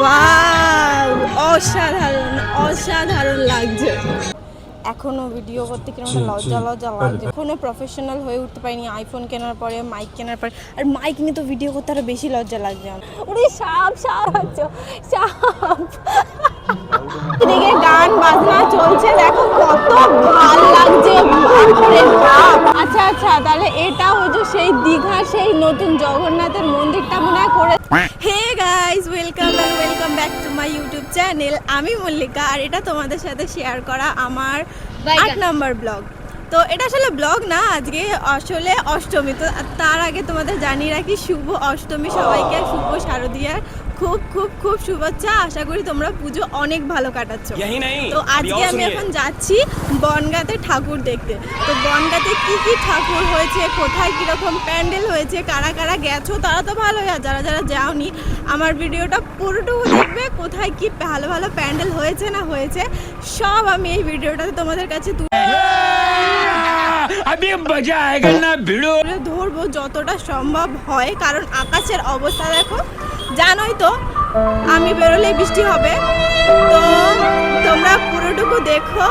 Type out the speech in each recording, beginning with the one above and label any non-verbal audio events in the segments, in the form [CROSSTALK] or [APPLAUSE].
Wow অসাধারণ অসাধারণ লাগছে। এখনও ভিডিও করতে কীরকম একটা লজ্জা লজ্জা লাগছে। কোনো প্রফেশনাল হয়ে উঠতে পারিনি আইফোন কেনার পরে মাইক কেনার পরে। আর মাইক নিয়ে তো ভিডিও করতে আরও বেশি লজ্জা লাগছে ওরে সাপ সাপ সাপ। এদিকে গান বাজনা চলছে দেখো কত ভালো লাগছে বাপরে বাপ আচ্ছা আচ্ছা তাহলে এটা হচ্ছে সেই দীঘা সেই নতুন জগন্নাথের মন্দিরটা মনে হয় করে hey guys welcome and welcome back to my YouTube channel আমি মল্লিকা আর এটা তোমাদের সাথে শেয়ার করা আমার আট নাম্বার ব্লগ তো এটা আসলে ব্লগ না আজকে আসলে অষ্টমী। তো তার আগে তোমাদের জানিয়ে রাখি শুভ অষ্টমী সবাইকে শুভ শারদীয়ার খুব খুব খুব শুভেচ্ছা। আশা করি তোমরা পুজো অনেক ভালো কাটাচ্ছ। তো আজকে আমি এখন যাচ্ছি বনগাতে ঠাকুর দেখতে। তো বনগাতে কি কি ঠাকুর হয়েছে কোথায় কীরকম প্যান্ডেল হয়েছে কারা কারা গেছো তারা তো ভালোই। আর যারা যারা যাওনি আমার ভিডিওটা পুরোটুকু দেখবে কোথায় কি ভালো ভালো প্যান্ডেল হয়েছে না হয়েছে সব আমি এই ভিডিওটাতে তোমাদের কাছে তুলে ধরবো যতটা সম্ভব হয় কারণ আকাশের অবস্থা দেখো জানোই তো আমি বেরোলে বৃষ্টি হবে। তো তোমরা পুরোটুকু দেখো।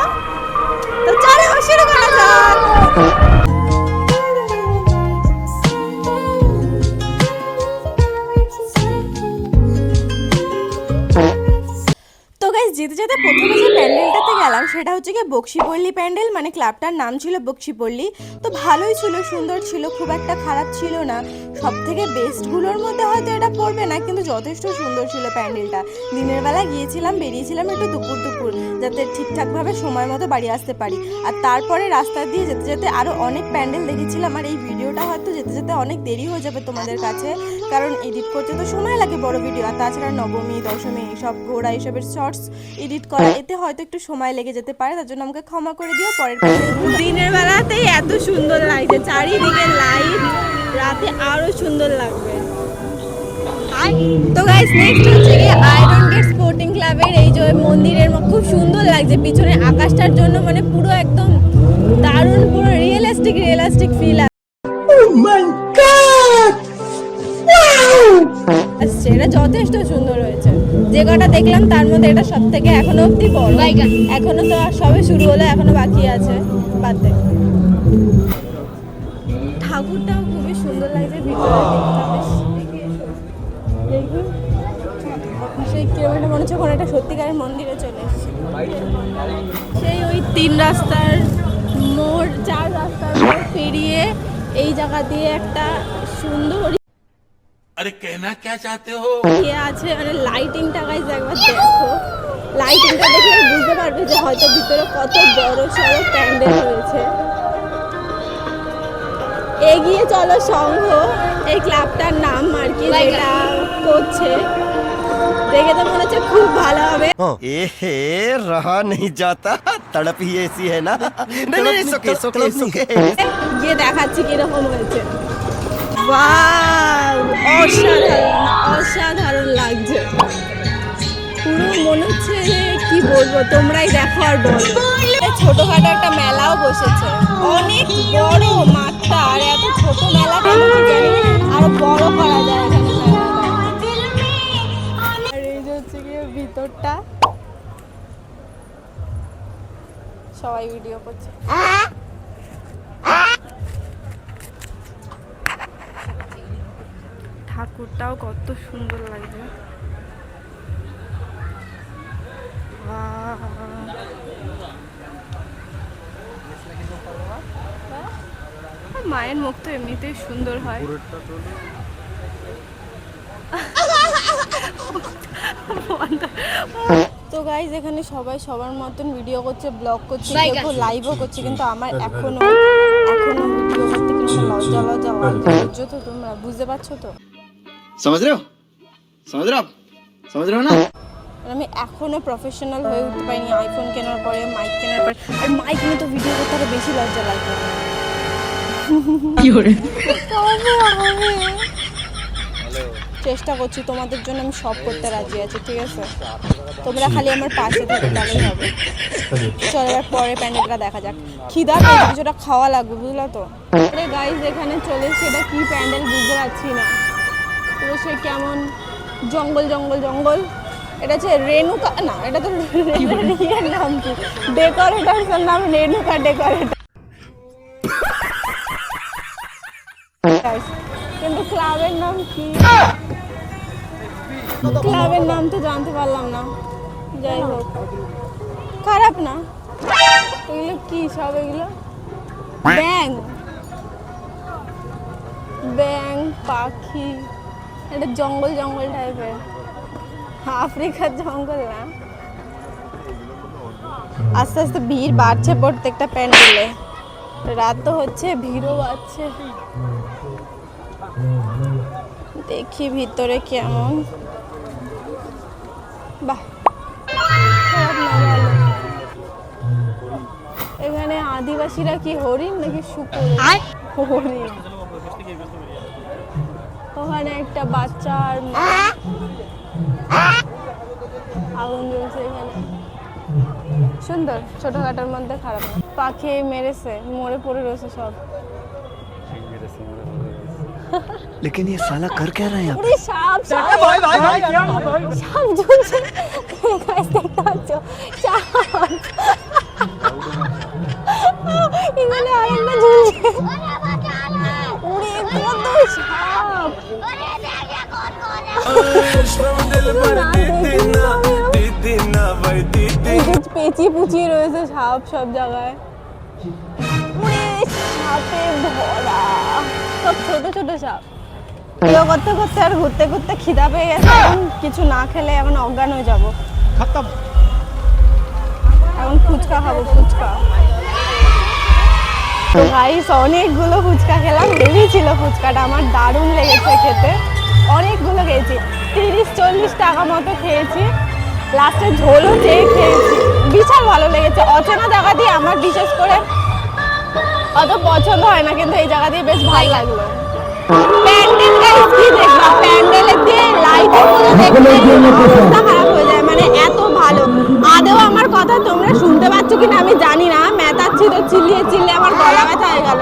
সেটা হচ্ছে গিয়ে বক্সিপল্লী প্যান্ডেল মানে ক্লাবটার নাম ছিল বক্সিপল্লী তো ভালোই ছিল, সুন্দর ছিল, খুব একটা খারাপ ছিল না। সব থেকে বেস্টগুলোর মধ্যে হয়তো এটা পড়বে না, কিন্তু যথেষ্ট সুন্দর ছিল প্যান্ডেলটা। দিনের বেলা গিয়েছিলাম, বেরিয়েছিলাম একটু দুপুর দুপুর, যাতে ঠিকঠাকভাবে সময় মতো বাড়ি আসতে পারি। আর তারপরে রাস্তা দিয়ে যেতে যেতে আরও অনেক প্যান্ডেল দেখেছিলাম, আর এই ভিডিওটা হয়তো যেতে যেতে অনেক দেরি হয়ে যাবে তোমাদের কাছে, কারণ এডিট করতে তো সময় লাগে বড় ভিডিও আর তাছাড়া নবমী, দশমী এইসব ঘোড়া এইসবের শর্টস এডিট করা, এতে হয়তো একটু সময় লেগে যেতে। পারে তার জন্য আমাকে ক্ষমা করে দিও পরের দিনের বেলাতেই এত সুন্দর লাগছে চারিদিকে লাইট রাতে আরও সুন্দর লাগবে। তো গাইস নেক্সট হচ্ছে গিয়ে আয়রন গেট স্পোর্টিং ক্লাবের এই যে মন্দিরের খুব সুন্দর লাগছে পিছনে আকাশটার জন্য মানে পুরো একদম দারুণ পুরো রিয়েলিস্টিক রিয়েলিস্টিক ফিল আসছে এটা যথেষ্ট সুন্দর হয়েছে। যে কটা দেখলাম তার মধ্যে এটা সব থেকে এখনও অব্দি বড়। এখনও তো সবে শুরু হলো এখনও বাকি আছে বাদ। ঠাকুরটাও খুবই সুন্দর লাগছে ভিতরে দেখুন সেই কিলোমিটার মনে হচ্ছে কোনো একটা সত্যিকারের মন্দিরে চলে এসেছি। সেই ওই তিন রাস্তার মোড় চার রাস্তার মোড় পেরিয়ে এই জায়গা দিয়ে একটা সুন্দর আরে কেনা কে চাতে হো কে আছে? মানে লাইটিংটা গাইজ একবার দেখো। লাইটিংটা দেখে বুঝতে পারবে যে হয়তো ভিতরে কত বড় সড়ো প্যান্ডেল রয়েছে। এগিয়ে চলো সংঘ। এই ক্লাবটার নাম আর কি যেটা করছে। দেখে তো মনে হচ্ছে খুব ভালো হবে। হ্যাঁ। এ হে রহা নেই যাতা। তড়প হি এসি হ্যায় না? নেই না it's okay it's okay it's দেখাচ্ছি কীরকম হয়েছে। অসাধারণ অসাধারণ লাগছে। পুরো মনে হচ্ছে কি বলব, তোমরাই দেখো আর বলো। ছোটখাটো একটা মেলাও বসেছে। অনেক বড় মাঠটা, আর এত ছোট মেলা আরও বড় করা যায় আর এই যে হচ্ছে গিয়ে ভিতরটা। সবাই ভিডিও করছে। ঠাকুরটাও কত সুন্দর লাগছে। বাহ। মায়ের মুখ তো এমনিতেই সুন্দর হয়। তো গাইজ এখানে সবাই সবার মতন ভিডিও করছে ব্লগ করছে কেউ লাইভও করছে কিন্তু আমার এখনও এখনও ভিডিও করতে কিন্তু লজ্জা লজ্জা বুঝছ তো তোমরা বুঝতে পারছ তো? समझ रहे हो समझ रहे हो आप समझ रहे हो ना আর আমি এখনো প্রফেশনাল হয়ে উঠতে পারিনি আইফোন কেনার পরে মাইক কেনার পরে আর মাইক নিয়ে তো ভিডিও করতে আরো বেশি লজ্জা লাগবে তবে হবে। চেষ্টা করছি তোমাদের জন্য আমি সব করতে রাজি আছি ঠিক আছে তোমরা খালি আমার পাশে থেকে তাহলেই হবে চলো এবার পরে প্যান্ডেলটা দেখা যাক খিদা পেয়েছে কিছুটা খাওয়া লাগবে বুঝলা তো আরে গাইজ এখানে চলে এসেছে এটা কি প্যান্ডেল বুঝতে পারছি না পুরো সে কেমন জঙ্গল জঙ্গল জঙ্গল। এটা হচ্ছে রেণুকা, না, এটা তো ইয়ের নাম কি? ডেকোরেটার্সের নাম রেণুকা ডেকোরেটার কিন্তু ক্লাবের নাম কি? ক্লাবের নাম তো জানতে পারলাম না। যাই হোক। খারাপ না। এগুলো কি সব এগুলো? ব্যাং ব্যাং পাখি। এটা জঙ্গল জঙ্গল টাইপের আফ্রিকার জঙ্গল না আস্তে আস্তে ভিড় বাড়ছে প্রত্যেকটা প্যান্ডেলে। রাত তো হচ্ছে ভিড়ও বাড়ছে। দেখি ভিতরে কেমন। বাহ। এখানে আদিবাসীরা কি হরিণ নাকি শুকুর? হরিণ। ওখানে একটা বাচ্চা আর মা আগুন জ্বলছে এখানে সুন্দর ছোটখাটোর মধ্যে খারাপ না পাখি মেরেছে মরে পড়ে রয়েছে সব लेकिन ये साला कर क्या रहा है ওরে সাপ সাপ সাপ ঝুলছে গাছ দেখতে পাচ্ছ সাপ এখানে আরেকটা ঝুলছে ওরে কত সাপ পেঁচিয়ে পুচিয়ে রয়েছে সাপ সব জায়গায়। সাপে ভরা। সব ছোট ছোট সাপ। এগুলো করতে করতে আর ঘুরতে ঘুরতে খিদা পেয়ে গেছে। এখন কিছু না খেলে এখন অজ্ঞান হয়ে যাব। এখন ফুচকা খাব ফুচকা। তো গাইস অনেকগুলো ফুচকা খেলাম হেভি ছিল ফুচকাটা আমার দারুণ লেগেছে খেতে। অনেকগুলো খেয়েছি তিরিশ চল্লিশ টাকা মতো খেয়েছি। লাস্টে ঝোলও চেয়ে খেয়েছি। বিশাল ভালো লেগেছে অচেনা জায়গা দিয়ে আমার বিশেষ করে অত পছন্দ হয় না কিন্তু এই জায়গা দিয়ে বেশ ভালো লাগল। প্যান্ডেল গাইস কি দেখবা প্যান্ডেলে দিয়ে লাইটে পুরো দেখতে খারাপ হয়ে যায়। মানে এত আমার কথা তোমরা শুনতে পাচ্ছ কিনা আমি জানি না। মেতাচ্ছি তো চিল্লিয়ে চিল্লিয়ে আমার গলা ব্যথা হয়ে গেল।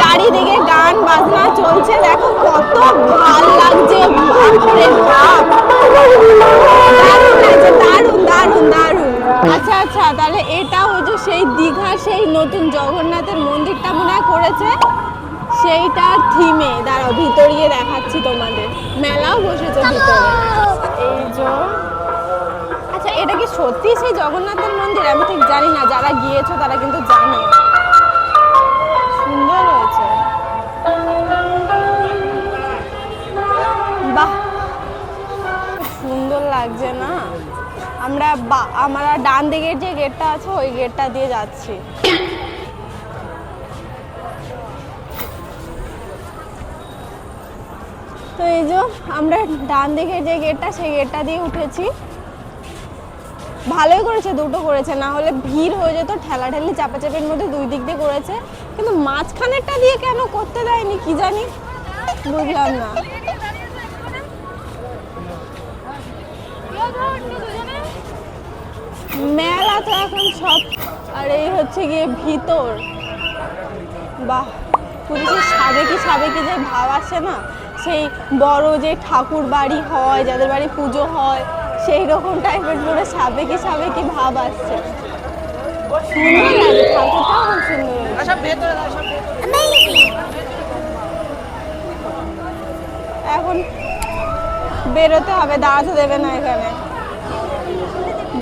চারিদিকে গান, বাজনা চলছে, দেখো কত ভালো লাগছে। বাপরে বাপ। দারুণ দারুণ দারুণ আচ্ছা আচ্ছা তাহলে এটা হচ্ছে সেই দীঘা, সেই নতুন জগন্নাথের মন্দিরটা মনে করেছে? সেইটার থিমে। দাঁড়াও ভিতরিয়ে দেখাচ্ছি তোমাদের। মেলাও বসেছে ভিতরে। এই যে এটা কি সত্যি সেই জগন্নাথের মন্দির? আমি ঠিক জানি না, যারা গিয়েছো তারা কিন্তু জানে। সুন্দর হয়েছে। বাহ! সুন্দর লাগছে না? আমরা আমরা ডান দিকের যে গেটটা আছে, ওই গেটটা দিয়ে যাচ্ছি। তো এই যে আমরা ডান দিকের যে গেটটা সেই গেটটা দিয়ে উঠেছি। ভালোই করেছে, দুটো করেছে। না হলে ভিড় হয়ে যেত ঠেলা ঠেলাঠেলি চাপাচাপির মধ্যে দুই দিক দিয়ে করেছে। কিন্তু মাঝখানেরটা দিয়ে কেন করতে দেয়নি, কি জানি? বুঝলাম না। মেলা তো এখন সব, আর এই হচ্ছে গিয়ে ভিতর। বাহ পুলিশের সাবেকি সাবেকি যে ভাব আসে না, সেই বড় যে ঠাকুর বাড়ি হয়, যাদের বাড়ি পুজো হয় সেই রকম টাইপের পুরো সাবেকি সাবেকি ভাব আসছে। সুন্দর সুন্দর এখন বেরোতে হবে, দাঁড়াতে দেবে না এখানে।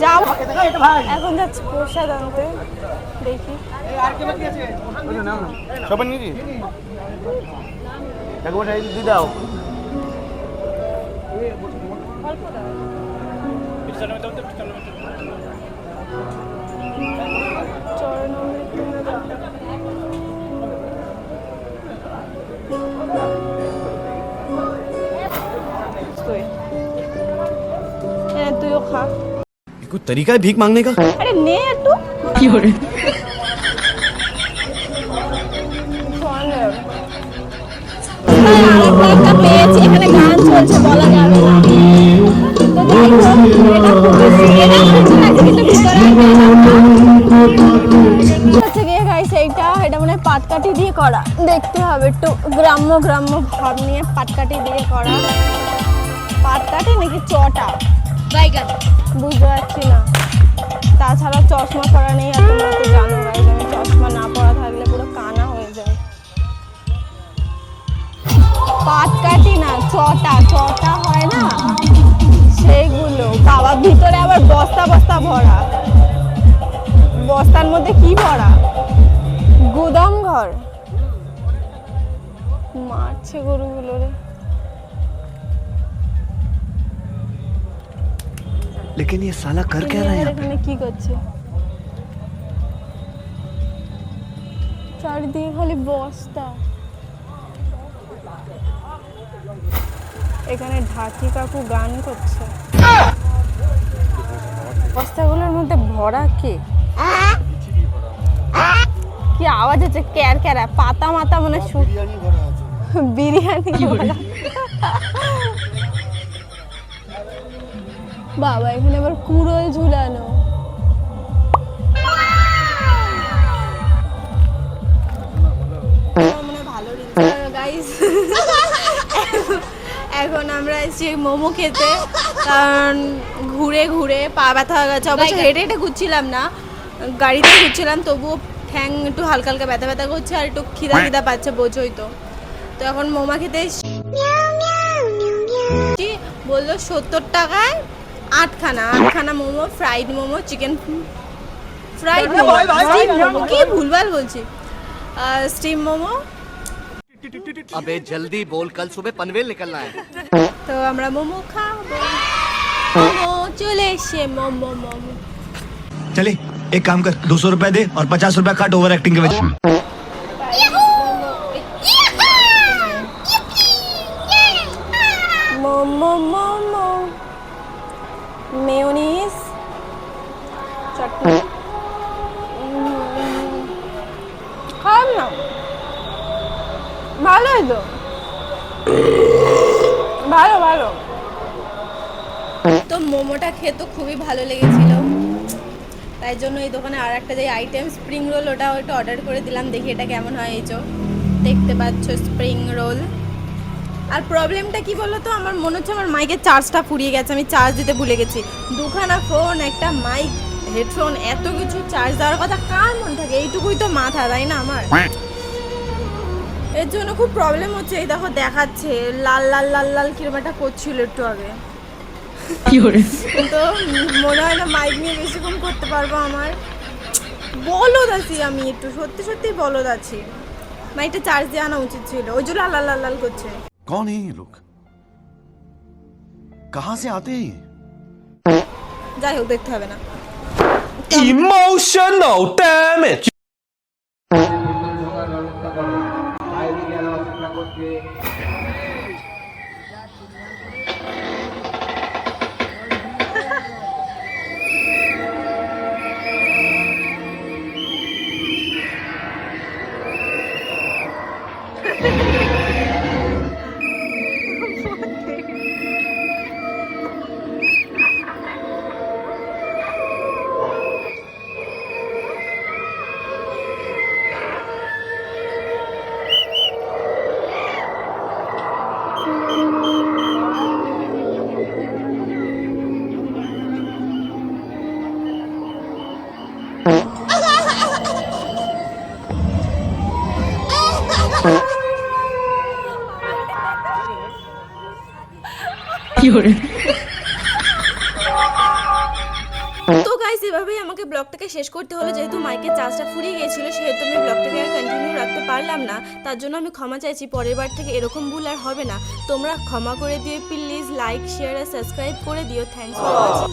যাও। এখন যাচ্ছি প্রসাদ আনতে। দেখি। সবাই একবার দাও। তুইও খা कोई तरीका है भीख मांगने का আরে নে একটু আরেকটা পেয়েছি এখানে গান চলছে বলা যাবে না পাটকাঠি দিয়ে করা দেখতে হবে একটু গ্রাম্য গ্রাম্য ভাব নিয়ে পাটকাঠি দিয়ে করা পাটকাঠি নাকি চটা বাইগান বুঝতে পারছি না তাছাড়া চশমা পরা নেই আর চশমা না পরা থাকলে পুরো কানা হয়ে যায় পাট কাটি না চটা চটা হয় না? সেইগুলো বাবা ভিতরে আবার বস্তা বস্তা ভরা বস্তার মধ্যে কি ভরা গুদাম ঘর মারছে গরুগুলো রে लेकिन ये साला कर क्या रहा है यहाँ पे? এখানে কি করছে চারিদিকে খালি বস্তা এখানে ঢাকি কাকু গান করছে। বস্তাগুলোর মধ্যে ভরা কে? কি আওয়াজ হচ্ছে? ক্যার ক্যারা পাতা মাতা মনে বিরিয়ানি ভরা বাবা এখানে আবার কুড়োল ঝুলানো। গাইস [LAUGHS] এখন আমরা এসেছি মোমো খেতে কারণ ঘুরে ঘুরে পা ব্যথা হয়ে গেছে। অবশ্য হেঁটে হেঁটে ঘুরছিলাম না গাড়িতে ঘুরছিলাম তবুও ঠ্যাং একটু হালকা হালকা ব্যথা ব্যথা করছে আর একটু খিদা খিদা পাচ্ছে বোঝোই তো। তো এখন মোমা খেতে এসেছি। বলল সত্তর টাকায় আটখানা আটখানা momo fried momo chicken fried momo steam momo কি ভুলভাল বলছি। স্টিম মোমো अबे जल्दी बोल कल सुबह पनवेल निकलना है। तो हमरा मोमो खाओ मोमो। चले से मोमो मोमो। चले एक काम कर दो सौ रूपए दे और पचास रूपए काट ओवर एक्टिंग के वजह मोमो मोमो। मेयोनीज चटनी। ভালোই ভালো ভালো। তো মোমোটা খেয়ে তো খুবই ভালো লেগেছিল। তাই জন্য এই দোকানে আর একটা যে আইটেম স্প্রিং রোল ওটা ওটা অর্ডার করে দিলাম, দেখি এটা কেমন হয় এই দেখতে পাচ্ছ স্প্রিং রোল আর প্রবলেমটা কি বলো তো আমার মনে হচ্ছে আমার মাইকের চার্জটা ফুরিয়ে গেছে, আমি চার্জ দিতে ভুলে গেছি। দুখানা ফোন একটা মাইক হেডফোন এত কিছু চার্জ দেওয়ার কথা কার মনে থাকে? এইটুকুই তো মাথা, তাই না আমার? এর জন্য খুব প্রবলেম হচ্ছে এই দেখো দেখাচ্ছে। লাল লাল লাল লাল কিরম একটা করছিল একটু আগে। তো মনে হয় না মাইক নিয়ে বেশিক্ষণ করতে পারব আমার। বলদ আছি আমি একটু সত্যি সত্যি বলদ আছি। মানে মাইকটা চার্জ দিয়ে আনা উচিত ছিল ওই জন্য লাল লাল লাল করছে। কোন এই লোক? কাহা সে আতে যাই হোক দেখতে হবে না। ইমোশনাল ড্যামেজ করছে তো গাইস এভাবেই আমাকে ব্লগটাকে শেষ করতে হলো। যেহেতু মাইকের চার্জটা ফুরিয়ে গিয়েছিল, সেহেতু আমি ব্লগটাকে আর কন্টিনিউ রাখতে পারলাম না। তার জন্য আমি ক্ষমা চাইছি। পরের বার থেকে এরকম ভুল আর হবে না। তোমরা ক্ষমা করে দিও প্লিজ লাইক শেয়ার আর সাবস্ক্রাইব করে দিও। Thanks for watching